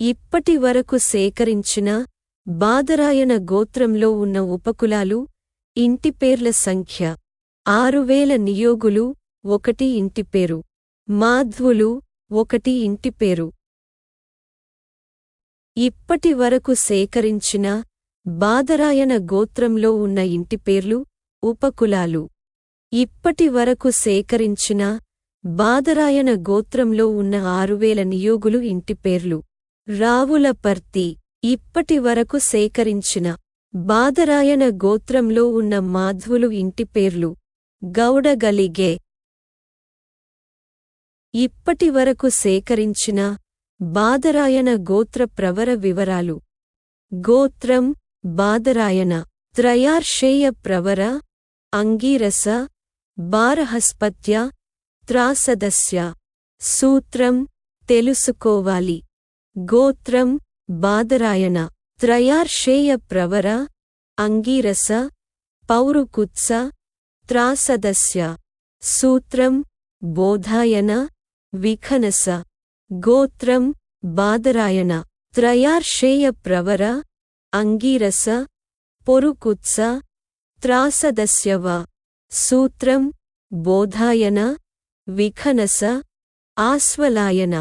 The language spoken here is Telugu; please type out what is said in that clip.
ఇప్పటి వరకు సేకరించిన బాదరాయన గోత్రంలో ఉన్న ఉపకులాలు ఇంటిపేర్ల సంఖ్య ఆరువేల నియోగులు ఒకటి ఇంటిపేరు మాధ్వులు ఒకటి ఇంటిపేరు ఇప్పటి వరకు సేకరించిన బాదరాయన గోత్రంలో ఉన్న ఇంటిపేర్లు ఉపకులాలు. ఇప్పటి వరకు సేకరించిన బాదరాయన గోత్రంలో ఉన్న ఆరువేల నియోగులు ఇంటిపేర్లు రావులపర్తి ఇప్పటి వరకు సేకరించిన బాదరాయన గోత్రంలో ఉన్న మాధ్వులు ఇంటిపేర్లు గౌడగలిగే. ఇప్పటి వరకు సేకరించిన బాదరాయన గోత్ర ప్రవర వివరాలు. గోత్రం బాదరాయన త్రయార్షేయ ప్రవర అంగీరస బారహస్పత్య త్రాసదస్య. సూత్రం తెలుసుకోవాలి. గోత్రం బాదరాయన త్రయార్షేయ ప్రవర అంగీరస పౌరుకుత్స త్రాసదస్య సూత్రం బోధాయన విఖనస గోత్రం బాదరాయన త్రయార్షేయ ప్రవర అంగీరస పొరుకుత్స త్రాసదస్యవ సూత్రం బోధాయన విఖనస ఆస్వలాయన